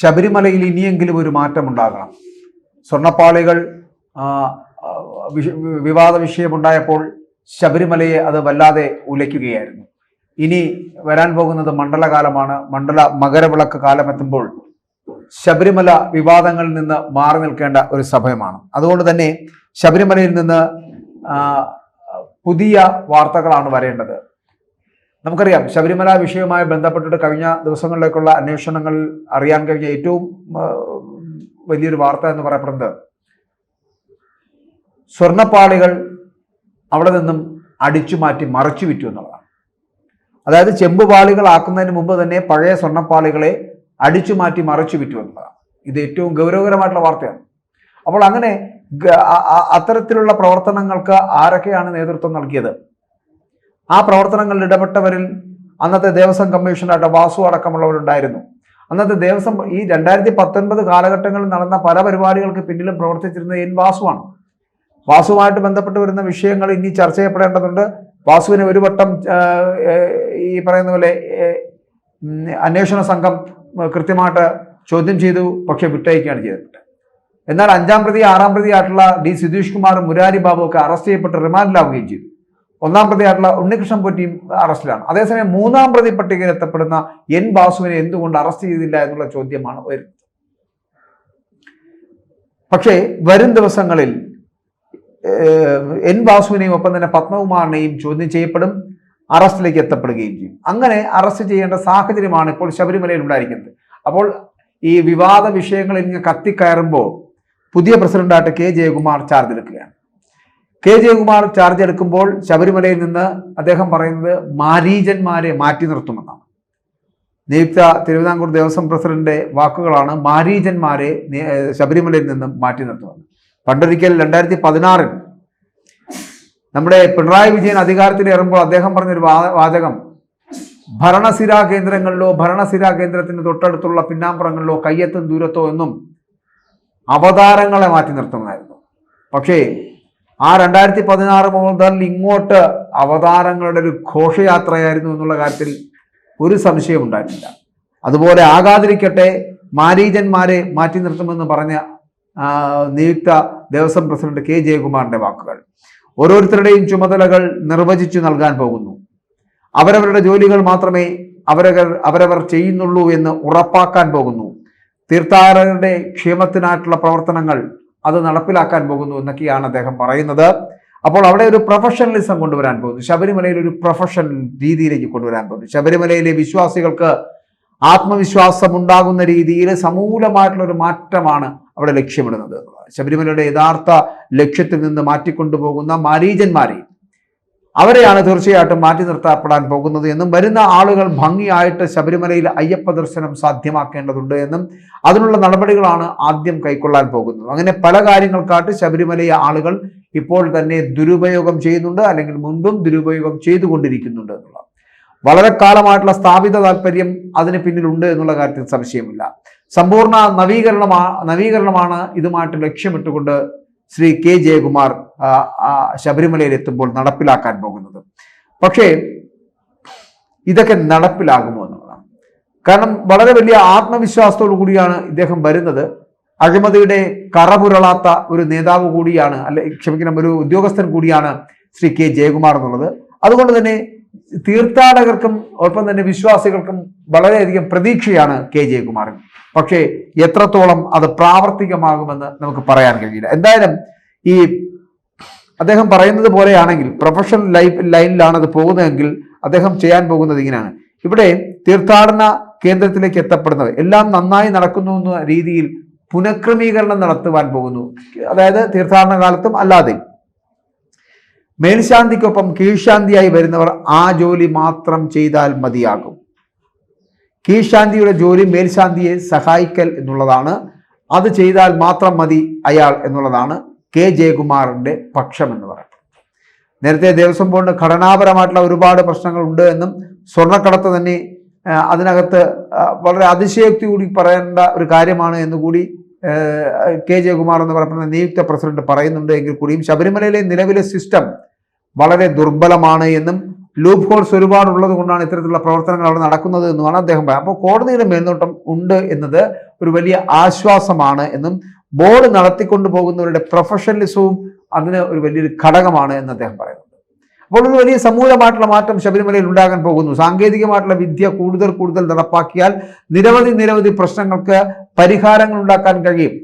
ശബരിമലയിൽ ഇനിയെങ്കിലും ഒരു മാറ്റം ഉണ്ടാകണം. സ്വർണപ്പാളികൾ വിവാദ വിഷയമുണ്ടായപ്പോൾ ശബരിമലയെ അത് വല്ലാതെ ഉലയ്ക്കുകയായിരുന്നു. ഇനി വരാൻ പോകുന്നത് മണ്ഡലകാലമാണ്. മണ്ഡല മകരവിളക്ക് കാലമെത്തുമ്പോൾ ശബരിമല വിവാദങ്ങളിൽ നിന്ന് മാറി നിൽക്കേണ്ട ഒരു സമയമാണ്. അതുകൊണ്ട് തന്നെ ശബരിമലയിൽ നിന്ന് പുതിയ വാർത്തകളാണ് വരേണ്ടത്. നമുക്കറിയാം ശബരിമല വിഷയവുമായി ബന്ധപ്പെട്ടിട്ട് കഴിഞ്ഞ ദിവസങ്ങളിലേക്കുള്ള അന്വേഷണങ്ങൾ അറിയാൻ കഴിഞ്ഞ ഏറ്റവും വലിയൊരു വാർത്ത എന്ന് പറയപ്പെടുന്നത് സ്വർണപ്പാളികൾ അവിടെ നിന്നും അടിച്ചു മാറ്റി മറച്ചു വിറ്റു എന്നുള്ളതാണ്. അതായത് ചെമ്പ് ആക്കുന്നതിന് മുമ്പ് തന്നെ പഴയ സ്വർണപ്പാളികളെ അടിച്ചു മാറ്റി മറച്ചു വിറ്റു എന്നുള്ളതാണ്. ഇത് ഏറ്റവും ഗൗരവകരമായിട്ടുള്ള വാർത്തയാണ്. അപ്പോൾ അങ്ങനെ അത്തരത്തിലുള്ള പ്രവർത്തനങ്ങൾക്ക് ആരൊക്കെയാണ് നേതൃത്വം നൽകിയത്? ആ പ്രവർത്തനങ്ങളിൽ ഇടപെട്ടവരിൽ അന്നത്തെ ദേവസ്വം കമ്മീഷണറായിട്ട് വാസു അടക്കമുള്ളവരുണ്ടായിരുന്നു. അന്നത്തെ ദേവസ്വം ഈ രണ്ടായിരത്തി പത്തൊൻപത് കാലഘട്ടങ്ങളിൽ നടന്ന പല പരിപാടികൾക്ക് പിന്നിലും പ്രവർത്തിച്ചിരുന്നത് എൻ വാസുവാണ് വാസുവുമായിട്ട് ബന്ധപ്പെട്ട് വരുന്ന വിഷയങ്ങൾ ഇനി ചർച്ച ചെയ്യപ്പെടേണ്ടതുണ്ട്. വാസുവിനെ ഒരു വട്ടം ഈ പറയുന്ന പോലെ അന്വേഷണ സംഘം കൃത്യമായിട്ട് ചോദ്യം ചെയ്തു പക്ഷെ വിട്ടയക്കുകയാണ് ചെയ്തിട്ടുണ്ട് എന്നാൽ അഞ്ചാം പ്രതി ആറാം പ്രതി ആയിട്ടുള്ള ഡി സുധീഷ് കുമാറും മുരാരി ബാബു ഒക്കെ അറസ്റ്റ് ചെയ്യപ്പെട്ട് റിമാൻഡിലാവുകയും ചെയ്തു. ഒന്നാം പ്രതിയായിട്ടുള്ള ഉണ്ണികൃഷ്ണൻ പൊറ്റിയും അറസ്റ്റിലാണ്. അതേസമയം മൂന്നാം പ്രതി പട്ടികയിൽ എത്തപ്പെടുന്ന എൻ ബാസുവിനെ എന്തുകൊണ്ട് അറസ്റ്റ് ചെയ്തില്ല എന്നുള്ള ചോദ്യമാണ് വരുന്നത് പക്ഷേ വരും ദിവസങ്ങളിൽ എൻ ബാസുവിനെയും ഒപ്പം തന്നെ പത്മകുമാറിനെയും ചോദ്യം ചെയ്യപ്പെടും അറസ്റ്റിലേക്ക് എത്തപ്പെടുകയും ചെയ്യും. അങ്ങനെ അറസ്റ്റ് ചെയ്യേണ്ട സാഹചര്യമാണ് ഇപ്പോൾ ശബരിമലയിൽ ഉണ്ടായിരിക്കുന്നത്. അപ്പോൾ ഈ വിവാദ വിഷയങ്ങൾ ഇങ്ങനെ കത്തിക്കയറുമ്പോൾ പുതിയ പ്രസിഡന്റായിട്ട് കെ ജയകുമാർ ചാർജ് എടുക്കുകയാണ് കെ. ജയകുമാർ ചാർജ് എടുക്കുമ്പോൾ ശബരിമലയിൽ നിന്ന് അദ്ദേഹം പറയുന്നത് മാരീജന്മാരെ മാറ്റി നിർത്തുമെന്നാണ്. നിയുക്ത തിരുവിതാംകൂർ ദേവസ്വം പ്രസിഡന്റിന്റെ വാക്കുകളാണ് മാരീജന്മാരെ ശബരിമലയിൽ നിന്നും മാറ്റി നിർത്തുമെന്ന് പണ്ടൊരിക്കൽ രണ്ടായിരത്തി പതിനാറിൽ നമ്മുടെ പിണറായി വിജയൻ അധികാരത്തിൽ അധികാരത്തിലേറുമ്പോൾ അദ്ദേഹം പറഞ്ഞൊരു വാചകം ഭരണസിരാ കേന്ദ്രങ്ങളിലോ ഭരണസിരാ കേന്ദ്രത്തിന് തൊട്ടടുത്തുള്ള പിന്നാമ്പുറങ്ങളിലോ കയ്യെത്തും ദൂരത്തോ എന്നും അവതാരങ്ങളെ മാറ്റി നിർത്തുന്നതായിരുന്നു. പക്ഷേ ആ രണ്ടായിരത്തി പതിനാറ് മുതൽ ഇങ്ങോട്ട് അവതാരങ്ങളുടെ ഒരു ഘോഷയാത്രയായിരുന്നു എന്നുള്ള കാര്യത്തിൽ ഒരു സംശയം ഉണ്ടായിട്ടില്ല. അതുപോലെ ആകാതിരിക്കട്ടെ മാരീജന്മാരെ മാറ്റി നിർത്തുമെന്ന് പറഞ്ഞ നിയുക്ത ദേവസ്വം പ്രസിഡന്റ് കെ. ജയകുമാറിന്റെ വാക്കുകൾ. ഓരോരുത്തരുടെയും ചുമതലകൾ നിർവചിച്ചു നൽകാൻ പോകുന്നു. അവരവരുടെ ജോലികൾ മാത്രമേ അവരവർ അവരവർ ചെയ്യുന്നുള്ളൂ എന്ന് ഉറപ്പാക്കാൻ പോകുന്നു. തീർത്ഥാടകരുടെ ക്ഷേമത്തിനായിട്ടുള്ള പ്രവർത്തനങ്ങൾ അത് നടപ്പിലാക്കാൻ പോകുന്നു എന്നൊക്കെയാണ് അദ്ദേഹം പറയുന്നത്. അപ്പോൾ അവിടെ ഒരു പ്രൊഫഷണലിസം കൊണ്ടുവരാൻ പോകുന്നു. ശബരിമലയിൽ ഒരു പ്രൊഫഷണൽ രീതിയിലേക്ക് കൊണ്ടുവരാൻ പോകുന്നു. ശബരിമലയിലെ വിശ്വാസികൾക്ക് ആത്മവിശ്വാസം ഉണ്ടാകുന്ന രീതിയിൽ സമൂലമായിട്ടുള്ള ഒരു മാറ്റമാണ് അവിടെ ലക്ഷ്യമിടുന്നത്. ശബരിമലയുടെ യഥാർത്ഥ ലക്ഷ്യത്തിൽ നിന്ന് മാറ്റിക്കൊണ്ടുപോകുന്ന മാരീജന്മാരെ അവരെയാണ് തീർച്ചയായിട്ടും മാറ്റി നിർത്തപ്പെടാൻ പോകുന്നത് എന്നും വരുന്ന ആളുകൾ ഭംഗിയായിട്ട് ശബരിമലയിൽ അയ്യപ്പ ദർശനം സാധ്യമാക്കേണ്ടതുണ്ട് എന്നും അതിനുള്ള നടപടികളാണ് ആദ്യം കൈക്കൊള്ളാൻ പോകുന്നത്. അങ്ങനെ പല കാര്യങ്ങൾക്കായിട്ട് ശബരിമലയെ ആളുകൾ ഇപ്പോൾ തന്നെ ദുരുപയോഗം ചെയ്യുന്നുണ്ട് അല്ലെങ്കിൽ മുൻപും ദുരുപയോഗം ചെയ്തുകൊണ്ടിരിക്കുന്നുണ്ട് എന്നുള്ളത് വളരെ കാലമായിട്ടുള്ള സ്ഥാപിത താല്പര്യം അതിന് പിന്നിലുണ്ട് എന്നുള്ള കാര്യത്തിൽ സംശയമില്ല. സമ്പൂർണ നവീകരണമാ നവീകരണമാണ് ഇതുമായിട്ട് ലക്ഷ്യമിട്ടുകൊണ്ട് ശ്രീ കെ ജയകുമാർ ശബരിമലയിൽ എത്തുമ്പോൾ നടപ്പിലാക്കാൻ പോകുന്നത്. പക്ഷേ ഇതൊക്കെ നടപ്പിലാകുമോ എന്നുള്ളതാണ്. കാരണം വളരെ വലിയ ആത്മവിശ്വാസത്തോടു കൂടിയാണ് ഇദ്ദേഹം വരുന്നത്. അഴിമതിയുടെ കറപുരളാത്ത ഒരു നേതാവ് കൂടിയാണ് അല്ലെ ക്ഷമിക്കണം ഒരു ഉദ്യോഗസ്ഥൻ കൂടിയാണ് ശ്രീ കെ ജയകുമാർ എന്നുള്ളത്. അതുകൊണ്ട് തന്നെ തീർത്ഥാടകർക്കും ഒപ്പം തന്നെ വിശ്വാസികൾക്കും വളരെയധികം പ്രതീക്ഷയാണ് കെ ജയകുമാറിൻ പക്ഷേ എത്രത്തോളം അത് പ്രാവർത്തികമാകുമെന്ന് നമുക്ക് പറയാൻ കഴിയില്ല. എന്തായാലും ഈ അദ്ദേഹം പറയുന്നത് പോലെയാണെങ്കിൽ പ്രൊഫഷണൽ ലൈഫ് ലൈനിലാണ് അത് പോകുന്നതെങ്കിൽ അദ്ദേഹം ചെയ്യാൻ പോകുന്നത് ഇങ്ങനെയാണ്. ഇവിടെ തീർത്ഥാടന കേന്ദ്രത്തിലേക്ക് എത്തപ്പെടുന്നത് എല്ലാം നന്നായി നടക്കുന്നു എന്ന രീതിയിൽ പുനഃക്രമീകരണം നടത്തുവാൻ പോകുന്നു. അതായത് തീർത്ഥാടന കാലത്തും അല്ലാതെയും മേൽശാന്തിക്കൊപ്പം കീഴ്ശാന്തിയായി വരുന്നവർ ആ ജോലി മാത്രം ചെയ്താൽ മതിയാകും. കീഴ്ശാന്തിയുടെ ജോലി മേൽശാന്തിയെ സഹായിക്കൽ എന്നുള്ളതാണ്. അത് ചെയ്താൽ മാത്രം മതി അയാൾ എന്നുള്ളതാണ് കെ ജയകുമാറിന്റെ പക്ഷം എന്ന് പറയുന്നത്. നേരത്തെ ദേവസ്വം ബോർഡിന് ഘടനാപരമായിട്ടുള്ള ഒരുപാട് പ്രശ്നങ്ങൾ ഉണ്ട് എന്നും സ്വർണക്കടത്ത് തന്നെ അതിനകത്ത് വളരെ അതിശയോക്തി കൂടി പറയേണ്ട ഒരു കാര്യമാണ് എന്നുകൂടി കെ ജയകുമാർ എന്ന് പറയുന്ന നിയുക്ത പ്രസിഡന്റ് പറയുന്നുണ്ട് എങ്കിൽ കൂടിയും ശബരിമലയിലെ നിലവിലെ സിസ്റ്റം വളരെ ദുർബലമാണ് എന്നും ലൂപ്പ് ഹോൾസ് ഒരുപാട് ഉള്ളത് കൊണ്ടാണ് ഇത്തരത്തിലുള്ള പ്രവർത്തനങ്ങൾ അവിടെ നടക്കുന്നത് എന്നുമാണ് അദ്ദേഹം പറയുന്നത്. അപ്പോൾ കോടതിയുടെ മേൽനോട്ടം ഉണ്ട് എന്നത് ഒരു വലിയ ആശ്വാസമാണ് എന്നും ബോർഡ് നടത്തിക്കൊണ്ടു പോകുന്നവരുടെ പ്രൊഫഷണലിസവും അതിന് ഒരു വലിയൊരു ഘടകമാണ് എന്ന് അദ്ദേഹം പറയുന്നുണ്ട് അപ്പോൾ ഒരു വലിയ സമൂലമായിട്ടുള്ള മാറ്റം ശബരിമലയിൽ ഉണ്ടാകാൻ പോകുന്നു. സാങ്കേതികമായിട്ടുള്ള വിദ്യ കൂടുതൽ കൂടുതൽ നടപ്പാക്കിയാൽ നിരവധി നിരവധി പ്രശ്നങ്ങൾക്ക് പരിഹാരങ്ങൾ ഉണ്ടാക്കാൻ കഴിയും.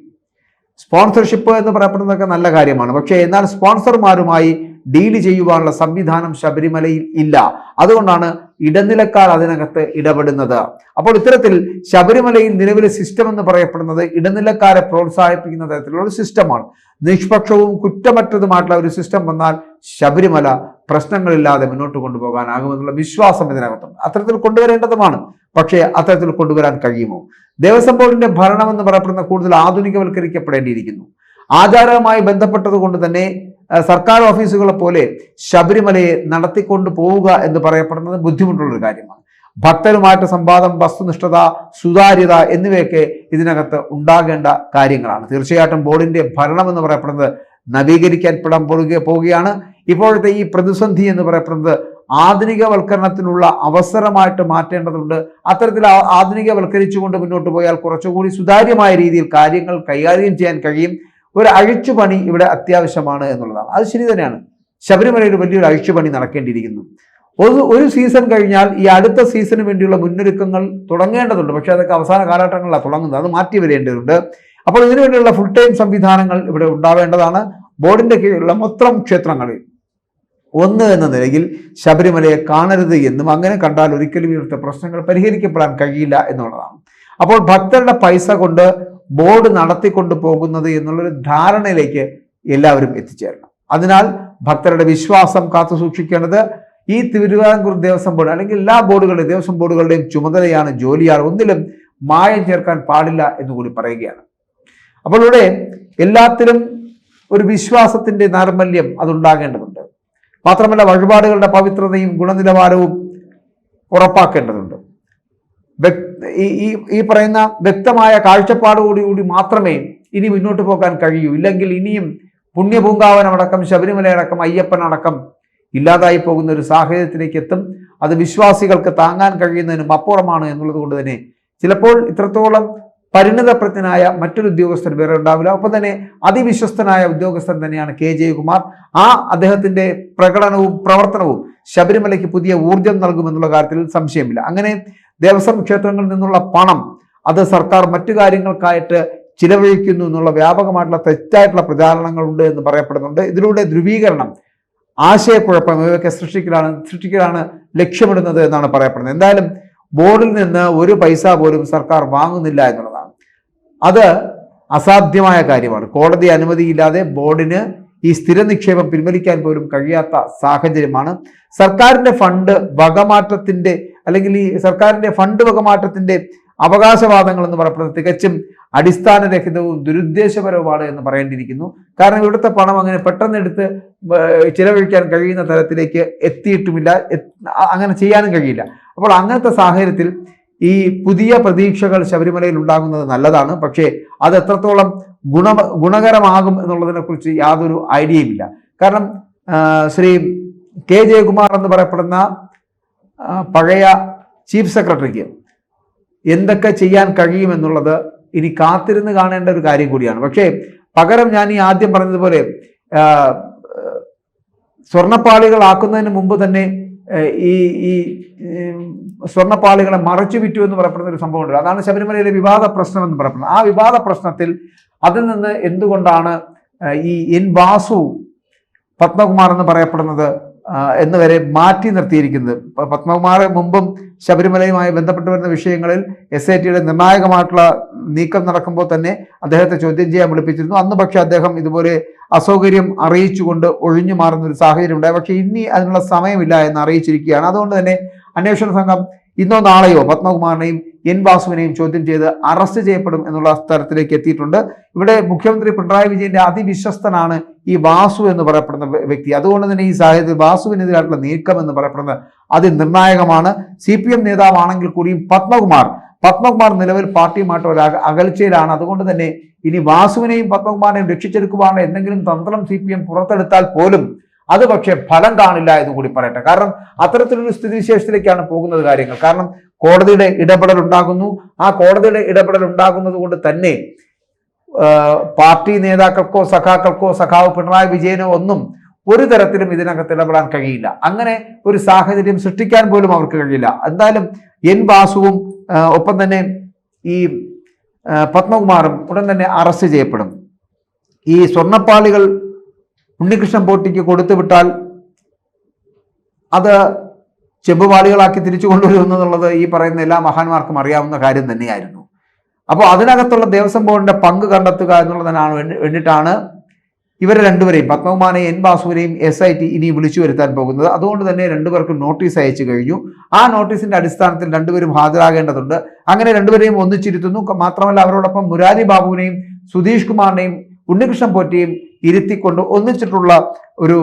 സ്പോൺസർഷിപ്പ് എന്ന് പറയപ്പെടുന്നതൊക്കെ നല്ല കാര്യമാണ്. പക്ഷേ എന്നാൽ സ്പോൺസർമാരുമായി ഡീൽ ചെയ്യുവാനുള്ള സംവിധാനം ശബരിമലയിൽ ഇല്ല. അതുകൊണ്ടാണ് ഇടനിലക്കാർ അതിനകത്ത് ഇടപെടുന്നത്. അപ്പോൾ ഇത്തരത്തിൽ ശബരിമലയിൽ നിലവിലെ സിസ്റ്റം എന്ന് പറയപ്പെടുന്നത് ഇടനിലക്കാരെ പ്രോത്സാഹിപ്പിക്കുന്ന തരത്തിലുള്ള ഒരു സിസ്റ്റമാണ് നിഷ്പക്ഷവും കുറ്റമറ്റതുമായിട്ടുള്ള ഒരു സിസ്റ്റം വന്നാൽ ശബരിമല പ്രശ്നങ്ങളില്ലാതെ മുന്നോട്ട് കൊണ്ടുപോകാനാകുമെന്നുള്ള വിശ്വാസം ഇതിനകത്തുണ്ട്. അത്തരത്തിൽ കൊണ്ടുവരേണ്ടതുമാണ്. പക്ഷേ അത്തരത്തിൽ കൊണ്ടുവരാൻ കഴിയുമോ? ദേവസ്വം ബോർഡിന്റെ ഭരണം എന്ന് പറയപ്പെടുന്ന കൂടുതൽ ആധുനികവൽക്കരിക്കപ്പെടേണ്ടിയിരിക്കുന്നു. ആചാരവുമായി ബന്ധപ്പെട്ടത് കൊണ്ട് തന്നെ സർക്കാർ ഓഫീസുകളെ പോലെ ശബരിമലയെ നടത്തിക്കൊണ്ട് പോവുക എന്ന് പറയപ്പെടുന്നത് ബുദ്ധിമുട്ടുള്ള ഒരു കാര്യമാണ്. ഭക്തരുമായിട്ട് സംവാദം വസ്തുനിഷ്ഠത സുതാര്യത എന്നിവയൊക്കെ ഇതിനകത്ത് ഉണ്ടാകേണ്ട കാര്യങ്ങളാണ്. തീർച്ചയായിട്ടും ബോർഡിന്റെ ഭരണം എന്ന് പറയപ്പെടുന്നത് നവീകരിക്കാൻ പെടാൻ പോകുക പോവുകയാണ്. ഇപ്പോഴത്തെ ഈ പ്രതിസന്ധി എന്ന് പറയപ്പെടുന്നത് ആധുനികവൽക്കരണത്തിനുള്ള അവസരമായിട്ട് മാറ്റേണ്ടതുണ്ട്. അത്തരത്തിൽ ആധുനികവൽക്കരിച്ചുകൊണ്ട് മുന്നോട്ട് പോയാൽ കുറച്ചുകൂടി സുതാര്യമായ രീതിയിൽ കാര്യങ്ങൾ കൈകാര്യം ചെയ്യാൻ കഴിയും. ഒരു അഴിച്ചുപണി ഇവിടെ അത്യാവശ്യമാണ് എന്നുള്ളതാണ്. അത് ശരി തന്നെയാണ്. ശബരിമലയിൽ വലിയൊരു അഴിച്ചുപണി നടക്കേണ്ടിയിരിക്കുന്നു. ഒരു ഒരു സീസൺ കഴിഞ്ഞാൽ ഈ അടുത്ത സീസണിന് വേണ്ടിയുള്ള മുന്നൊരുക്കങ്ങൾ തുടങ്ങേണ്ടതുണ്ട്. പക്ഷേ അതൊക്കെ അവസാന കാലഘട്ടങ്ങളിലാണ് തുടങ്ങുന്നത്. അത് മാറ്റി വരേണ്ടതുണ്ട്. അപ്പോൾ ഇതിനു വേണ്ടിയുള്ള ഫുൾ ടൈം സംവിധാനങ്ങൾ ഇവിടെ ഉണ്ടാവേണ്ടതാണ്. ബോർഡിന്റെ കീഴിലുള്ള മൊത്തം ക്ഷേത്രങ്ങളിൽ. ഒന്ന് എന്ന നിലയിൽ ശബരിമലയെ കാണരുത് എന്നും അങ്ങനെ കണ്ടാൽ ഒരിക്കലും ഇവിടുത്തെ പ്രശ്നങ്ങൾ പരിഹരിക്കപ്പെടാൻ കഴിയില്ല എന്നുള്ളതാണ്. അപ്പോൾ ഭക്തരുടെ പൈസ കൊണ്ട് ബോർഡ് നടത്തിക്കൊണ്ടു പോകുന്നത് എന്നുള്ളൊരു ധാരണയിലേക്ക് എല്ലാവരും എത്തിച്ചേരണം. അതിനാൽ ഭക്തരുടെ വിശ്വാസം കാത്തു സൂക്ഷിക്കേണ്ടത് ഈ തിരുവിതാംകൂർ ദേവസ്വം ബോർഡ് അല്ലെങ്കിൽ എല്ലാ ബോർഡുകളുടെയും ദേവസ്വം ബോർഡുകളുടെയും ചുമതലയാണ് ജോലിയാണ് ഒന്നിലും മായം ചേർക്കാൻ പാടില്ല എന്ന് കൂടി പറയുകയാണ്. അപ്പോൾ ഇവിടെ എല്ലാത്തിലും ഒരു വിശ്വാസത്തിന്റെ നാർമല്യം അതുണ്ടാകേണ്ടതുണ്ട്. മാത്രമല്ല വഴിപാടുകളുടെ പവിത്രതയും ഗുണനിലവാരവും ഉറപ്പാക്കേണ്ടതുണ്ട്. ഈ പറയുന്ന വ്യക്തമായ കാഴ്ചപ്പാടോടുകൂടി മാത്രമേ ഇനി മുന്നോട്ട് പോകാൻ കഴിയൂ. ഇല്ലെങ്കിൽ ഇനിയും പുണ്യപൂങ്കാവനമടക്കം ശബരിമലയടക്കം അയ്യപ്പനടക്കം ഇല്ലാതായി പോകുന്ന ഒരു സാഹചര്യത്തിലേക്ക് എത്തും. അത് വിശ്വാസികൾക്ക് താങ്ങാൻ കഴിയുന്നതിനും അപ്പുറമാണ് എന്നുള്ളത് കൊണ്ട് തന്നെ ചിലപ്പോൾ ഇത്രത്തോളം പരിണിതപ്രജ്ഞനായ മറ്റൊരു ഉദ്യോഗസ്ഥൻ വേറെ ഉണ്ടാവില്ല. ഒപ്പം തന്നെ അതിവിശ്വസ്തനായ ഉദ്യോഗസ്ഥൻ തന്നെയാണ് കെ. ജയകുമാർ. ആ അദ്ദേഹത്തിന്റെ പ്രകടനവും പ്രവർത്തനവും ശബരിമലയ്ക്ക് പുതിയ ഊർജം നൽകുമെന്നുള്ള കാര്യത്തിൽ സംശയമില്ല. അങ്ങനെ ദേവസ്വം ക്ഷേത്രങ്ങളിൽ നിന്നുള്ള പണം അത് സർക്കാർ മറ്റു കാര്യങ്ങൾക്കായിട്ട് ചിലവഴിക്കുന്നു എന്നുള്ള വ്യാപകമായിട്ടുള്ള തെറ്റായിട്ടുള്ള പ്രചാരണങ്ങളുണ്ട് എന്ന് പറയപ്പെടുന്നുണ്ട്. ഇതിലൂടെ ധ്രുവീകരണം ആശയക്കുഴപ്പം ഇവയൊക്കെ സൃഷ്ടിക്കലാണ് സൃഷ്ടിക്കലാണ് ലക്ഷ്യമിടുന്നത് എന്നാണ് പറയപ്പെടുന്നത്. എന്തായാലും ബോർഡിൽ നിന്ന് ഒരു പൈസ പോലും സർക്കാർ വാങ്ങുന്നില്ല എന്നുള്ളതാണ്. അത് അസാധ്യമായ കാര്യമാണ്. കോടതി അനുമതിയില്ലാതെ ബോർഡിന് ഈ സ്ഥിര നിക്ഷേപം പിൻവലിക്കാൻ പോലും കഴിയാത്ത സാഹചര്യമാണ്. സർക്കാരിന്റെ ഫണ്ട് വകമാറ്റത്തിന്റെ അല്ലെങ്കിൽ ഈ സർക്കാരിന്റെ ഫണ്ട് വകമാറ്റത്തിന്റെ അവകാശവാദങ്ങൾ എന്ന് പറയപ്പെടുന്നത് തികച്ചും അടിസ്ഥാനരഹിതവും ദുരുദ്ദേശപരവുമാണ് എന്ന് പറയേണ്ടിയിരിക്കുന്നു. കാരണം ഇവിടുത്തെ പണം അങ്ങനെ പെട്ടെന്ന് എടുത്ത് ചിലവഴിക്കാൻ കഴിയുന്ന തരത്തിലേക്ക് എത്തിയിട്ടുമില്ല. അങ്ങനെ ചെയ്യാനും കഴിയില്ല. അപ്പോൾ അങ്ങനത്തെ സാഹചര്യത്തിൽ ഈ പുതിയ പ്രതീക്ഷകൾ ശബരിമലയിൽ ഉണ്ടാകുന്നത് നല്ലതാണ്. പക്ഷേ അത് എത്രത്തോളം ഗുണ ഗുണകരമാകും എന്നുള്ളതിനെക്കുറിച്ച് യാതൊരു ഐഡിയയും ഇല്ല. കാരണം ശ്രീ കെ ജയകുമാർ എന്ന് പറയപ്പെടുന്ന പഴയ ചീഫ് സെക്രട്ടറിക്ക് എന്തൊക്കെ ചെയ്യാൻ കഴിയുമെന്നുള്ളത് ഇനി കാത്തിരുന്ന് കാണേണ്ട ഒരു കാര്യം കൂടിയാണ്. പക്ഷേ പകരം ഞാൻ ഈ ആദ്യം പറഞ്ഞതുപോലെ സ്വർണപ്പാളികളാക്കുന്നതിന് മുമ്പ് തന്നെ ഈ ഈ സ്വർണപ്പാളികളെ മറച്ചു വിറ്റു എന്ന് പറയപ്പെടുന്ന ഒരു സംഭവം സംഭവമുണ്ട് അതാണ് ശബരിമലയിലെ വിവാദ പ്രശ്നം എന്ന് പറയപ്പെടുന്നത്. ആ വിവാദ പ്രശ്നത്തിൽ അതിൽ നിന്ന് എന്തുകൊണ്ടാണ് ഈ എൻ വാസു പത്മകുമാർ എന്ന് പറയപ്പെടുന്നത് എന്ന് വരെ മാറ്റി നിർത്തിയിരിക്കുന്നത്. പത്മകുമാർ മുമ്പും ശബരിമലയുമായി ബന്ധപ്പെട്ട് വരുന്ന വിഷയങ്ങളിൽ എസ് ഐ ടിയുടെ നിർണായകമായിട്ടുള്ള നീക്കം നടക്കുമ്പോൾ തന്നെ അദ്ദേഹത്തെ ചോദ്യം ചെയ്യാൻ വിളിപ്പിച്ചിരുന്നു. അന്ന് പക്ഷേ അദ്ദേഹം ഇതുപോലെ അസൗകര്യം അറിയിച്ചുകൊണ്ട് ഒഴിഞ്ഞു മാറുന്ന ഒരു സാഹചര്യം ഉണ്ടായി. പക്ഷേ ഇനി അതിനുള്ള സമയമില്ല എന്ന് അറിയിച്ചിരിക്കുകയാണ്. അതുകൊണ്ട് തന്നെ അന്വേഷണ സംഘം ഇന്നോ നാളെയോ പത്മകുമാറിനെയും എൻ വാസുവിനെയും ചോദ്യം ചെയ്ത് അറസ്റ്റ് ചെയ്യപ്പെടും എന്നുള്ള തരത്തിലേക്ക് എത്തിയിട്ടുണ്ട്. ഇവിടെ മുഖ്യമന്ത്രി പിണറായി വിജയന്റെ അതിവിശ്വസ്തനാണ് ഈ വാസു എന്ന് പറയപ്പെടുന്ന വ്യക്തി. അതുകൊണ്ട് തന്നെ ഈ സാഹചര്യത്തിൽ വാസുവിനെതിരായിട്ടുള്ള നീക്കം എന്ന് പറയപ്പെടുന്നത് അതിനിർണായകമാണ്. സി പി എം നേതാവാണെങ്കിൽ കൂടിയും പത്മകുമാർ. പത്മകുമാർ നിലവിൽ പാർട്ടിയുമായിട്ട് ഒരു അക- അകൽച്ചയിലാണ്. അതുകൊണ്ട് തന്നെ ഇനി വാസുവിനെയും പത്മകുമാറിനെയും രക്ഷിച്ചെടുക്കുവാനുള്ള എന്തെങ്കിലും തന്ത്രം സി പി എം പുറത്തെടുത്താൽ പോലും അത് പക്ഷേ ഫലം കാണില്ല എന്ന് കൂടി പറയട്ടെ. കാരണം അത്തരത്തിലൊരു സ്ഥിതിവിശേഷത്തിലേക്കാണ് പോകുന്നത് കാര്യങ്ങൾ. കാരണം കോടതിയുടെ ഇടപെടൽ ഉണ്ടാകുന്നു. ആ കോടതിയുടെ ഇടപെടൽ ഉണ്ടാകുന്നത് കൊണ്ട് തന്നെ പാർട്ടി നേതാക്കൾക്കോ സഖാക്കൾക്കോ സഖാവ് പിണറായി വിജയനോ ഒന്നും ഒരു തരത്തിലും ഇതിനകത്ത് ഇടപെടാൻ കഴിയില്ല. അങ്ങനെ ഒരു സാഹചര്യം സൃഷ്ടിക്കാൻ പോലും അവർക്ക് കഴിയില്ല. എന്തായാലും എൻ വാസുവും ഒപ്പം തന്നെ ഈ പത്മകുമാറും ഉടൻ തന്നെ അറസ്റ്റ് ചെയ്യപ്പെടും. ഈ സ്വർണപ്പാളികൾ ഉണ്ണികൃഷ്ണൻ പോട്ടിക്ക് കൊടുത്തുവിട്ടാൽ അത് ചെമ്പുപാളികളാക്കി തിരിച്ചു കൊണ്ടുവരുമെന്നുള്ളത് ഈ പറയുന്ന എല്ലാ മഹാന്മാർക്കും അറിയാവുന്ന കാര്യം തന്നെയായിരുന്നു. അപ്പോൾ അതിനകത്തുള്ള ദേവസ്വം ബോർഡിന്റെ പങ്ക് കണ്ടെത്തുക എന്നുള്ളതിനാണ് വേണ്ടി വേണ്ടിയിട്ടാണ് ഇവരെ രണ്ടുപേരെയും പത്മകുമാരെയും എൻ ബാസുവിനെയും എസ് ഐ ടി ഇനി വിളിച്ചു വരുത്താൻ പോകുന്നത്. അതുകൊണ്ട് തന്നെ രണ്ടുപേർക്കും നോട്ടീസ് അയച്ചു കഴിഞ്ഞു. ആ നോട്ടീസിന്റെ അടിസ്ഥാനത്തിൽ രണ്ടുപേരും ഹാജരാകേണ്ടതുണ്ട്. അങ്ങനെ രണ്ടുപേരെയും ഒന്നിച്ചിരുത്തുന്നു. മാത്രമല്ല അവരോടൊപ്പം മുരാരി ബാബുവിനെയും സുധീഷ് കുമാറിനെയും ഉണ്ണികൃഷ്ണൻ പോറ്റിയും ഇരുത്തിക്കൊണ്ട് ഒന്നിച്ചിട്ടുള്ള ഒരു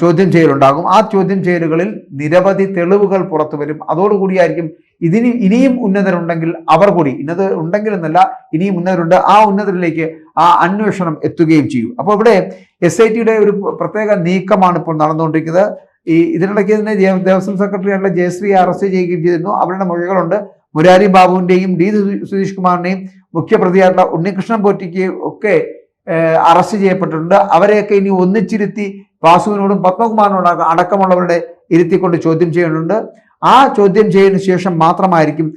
ചോദ്യം ചെയ്യലുണ്ടാകും. ആ ചോദ്യം ചെയ്യലുകളിൽ നിരവധി തെളിവുകൾ പുറത്തു വരും. അതോടുകൂടിയായിരിക്കും ഇതിന് ഇനിയും ഉന്നതരുണ്ടെങ്കിൽ അവർ കൂടി ഇന്നത് ഉണ്ടെങ്കിൽ എന്നല്ല ഇനിയും ഉന്നതരുണ്ട് ആ ഉന്നതരിലേക്ക് ആ അന്വേഷണം എത്തുകയും ചെയ്യും. അപ്പോൾ ഇവിടെ എസ് ഐ ടിയുടെ ഒരു പ്രത്യേക നീക്കമാണ് ഇപ്പോൾ നടന്നുകൊണ്ടിരിക്കുന്നത്. ഈ ഇതിനിടയ്ക്ക് തന്നെ ദേവസ്വം സെക്രട്ടറി ആയിട്ടുള്ള ജയശ്രീ അറസ്റ്റ് ചെയ്യുകയും ചെയ്തിരുന്നു. അവരുടെ മൊഴികളുണ്ട്. മുരാരി ബാബുവിന്റെയും ഡി സുധീഷ് കുമാറിന്റെയും മുഖ്യപ്രതിയായിട്ടുള്ള ഉണ്ണികൃഷ്ണൻ പോറ്റിക്ക് ഒക്കെ അറസ്റ്റ് ചെയ്യപ്പെട്ടിട്ടുണ്ട്. അവരെയൊക്കെ ഇനി ഒന്നിച്ചിരുത്തി വാസുവിനോടും പത്മകുമാറിനോടും അടക്കമുള്ളവരുടെ ഇരുത്തിക്കൊണ്ട് ചോദ്യം ചെയ്യുന്നുണ്ട്. ആ ചോദ്യം ചെയ്യുന്ന ശേഷം മാത്രമായിരിക്കും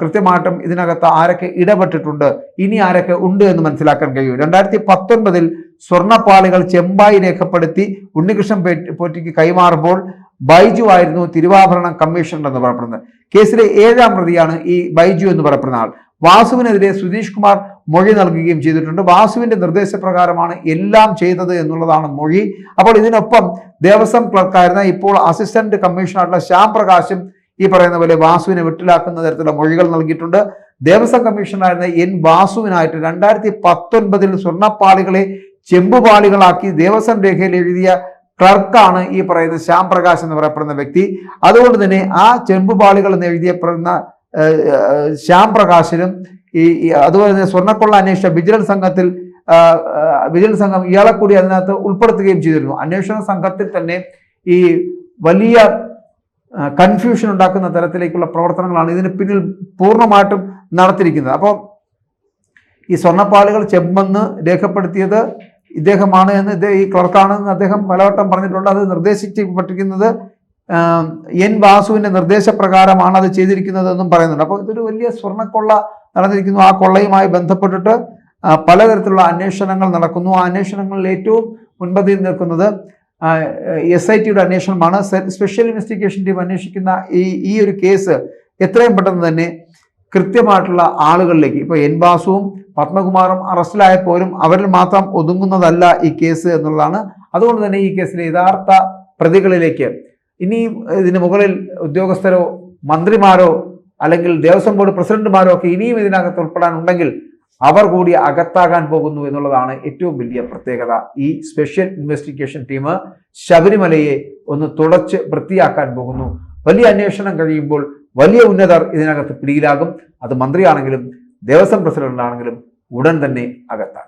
കൃത്യമായിട്ടും ഇതിനകത്ത് ആരൊക്കെ ഇടപെട്ടിട്ടുണ്ട് ഇനി ആരൊക്കെ ഉണ്ട് എന്ന് മനസ്സിലാക്കാൻ കഴിയും. രണ്ടായിരത്തി പത്തൊൻപതിൽ സ്വർണപ്പാളികൾ ചെമ്പായി രേഖപ്പെടുത്തി ഉണ്ണികൃഷ്ണൻ പോറ്റിക്ക് കൈമാറുമ്പോൾ ബൈജു ആയിരുന്നു തിരുവാഭരണം കമ്മീഷണർ എന്ന് പറയപ്പെടുന്നത്. കേസിലെ ഏഴാം പ്രതിയാണ് ഈ ബൈജു എന്ന് പറയപ്പെടുന്ന ആൾ. വാസുവിനെതിരെ സുധീഷ് കുമാർ മൊഴി നൽകുകയും ചെയ്തിട്ടുണ്ട്. വാസുവിന്റെ നിർദ്ദേശപ്രകാരമാണ് എല്ലാം ചെയ്തത് എന്നുള്ളതാണ് മൊഴി. അപ്പോൾ ഇതിനൊപ്പം ദേവസ്വം ക്ലർക്കായിരുന്ന ഇപ്പോൾ അസിസ്റ്റന്റ് കമ്മീഷണറായിട്ടുള്ള ശ്യാം പ്രകാശും ഈ പറയുന്ന പോലെ വാസുവിനെ വിട്ടിലാക്കുന്ന തരത്തിലുള്ള മൊഴികൾ നൽകിയിട്ടുണ്ട്. ദേവസ്വം കമ്മീഷണറായിരുന്ന എൻ വാസുവിനായിട്ട് രണ്ടായിരത്തി പത്തൊൻപതിൽ സ്വർണപ്പാളികളെ ചെമ്പുപാളികളാക്കി ദേവസ്വം രേഖയിൽ എഴുതിയ ക്ലർക്കാണ് ഈ പറയുന്ന ശ്യാം പ്രകാശ് എന്ന് പറയപ്പെടുന്ന വ്യക്തി. അതുകൊണ്ട് തന്നെ ആ ചെമ്പുപാളികൾ എന്ന് എഴുതിയപ്പെടുന്ന ശ്യാം പ്രകാശിനും ഈ അതുപോലെ തന്നെ സ്വർണക്കൊള്ള അന്വേഷിച്ച വിജിലൻസ് സംഘത്തിൽ വിജിലൻസ് സംഘം ഇയാളെ കൂടി അതിനകത്ത് ഉൾപ്പെടുത്തുകയും ചെയ്തിരുന്നു. അന്വേഷണ സംഘത്തിൽ തന്നെ ഈ വലിയ കൺഫ്യൂഷൻ ഉണ്ടാക്കുന്ന തരത്തിലേക്കുള്ള പ്രവർത്തനങ്ങളാണ് ഇതിന് പിന്നിൽ പൂർണമായിട്ടും നടത്തിയിരിക്കുന്നത്. അപ്പോൾ ഈ സ്വർണപ്പാളികൾ ചെമ്പെന്ന് രേഖപ്പെടുത്തിയത് ഇദ്ദേഹമാണ് എന്ന് ഈ ക്ലർക്കാണെന്ന് അദ്ദേഹം പലവട്ടം പറഞ്ഞിട്ടുണ്ട്. അത് നിർദ്ദേശിക്കപ്പെട്ടിരിക്കുന്നത് എൻ വാസുവിന്റെ നിർദ്ദേശപ്രകാരമാണ് അത് ചെയ്തിരിക്കുന്നത് എന്നും പറയുന്നുണ്ട്. അപ്പോൾ ഇതൊരു വലിയ സ്വർണക്കൊള്ള നടന്നിരിക്കുന്നു. ആ കൊള്ളയുമായി ബന്ധപ്പെട്ടിട്ട് പലതരത്തിലുള്ള അന്വേഷണങ്ങൾ നടക്കുന്നു. ആ അന്വേഷണങ്ങളിൽ ഏറ്റവും മുൻപതിയിൽ നിൽക്കുന്നത് എസ് ഐ ടിയുടെ അന്വേഷണമാണ്. സ്പെഷ്യൽ ഇൻവെസ്റ്റിഗേഷൻ ടീം അന്വേഷിക്കുന്ന ഈ ഈ ഒരു കേസ് എത്രയും പെട്ടെന്ന് തന്നെ കൃത്യമായിട്ടുള്ള ആളുകളിലേക്ക് ഇപ്പോൾ എൻ ബാസുവും പത്മകുമാറും അറസ്റ്റിലായപ്പോലും അവരിൽ മാത്രം ഒതുങ്ങുന്നതല്ല ഈ കേസ് എന്നുള്ളതാണ്. അതുകൊണ്ട് തന്നെ ഈ കേസിലെ യഥാർത്ഥ പ്രതികളിലേക്ക് ഇനിയും ഇതിന് മുകളിൽ ഉദ്യോഗസ്ഥരോ മന്ത്രിമാരോ അല്ലെങ്കിൽ ദേവസ്വം ബോർഡ് പ്രസിഡന്റുമാരോ ഒക്കെ ഇനിയും ഇതിനകത്ത് ഉൾപ്പെടാനുണ്ടെങ്കിൽ അവർ കൂടി അകത്താകാൻ പോകുന്നു എന്നുള്ളതാണ് ഏറ്റവും വലിയ പ്രത്യേകത. ഈ സ്പെഷ്യൽ ഇൻവെസ്റ്റിഗേഷൻ ടീം ശബരിമലയെ ഒന്ന് തുടച്ച് വൃത്തിയാക്കാൻ പോകുന്നു. വലിയ അന്വേഷണം കഴിയുമ്പോൾ വലിയ ഉന്നതർ ഇതിനകത്ത് പിടിയിലാകും. അത് മന്ത്രിയാണെങ്കിലും ദേവസ്വം പ്രസിഡന്റാണെങ്കിലും ഉടൻ തന്നെ അകത്താകും.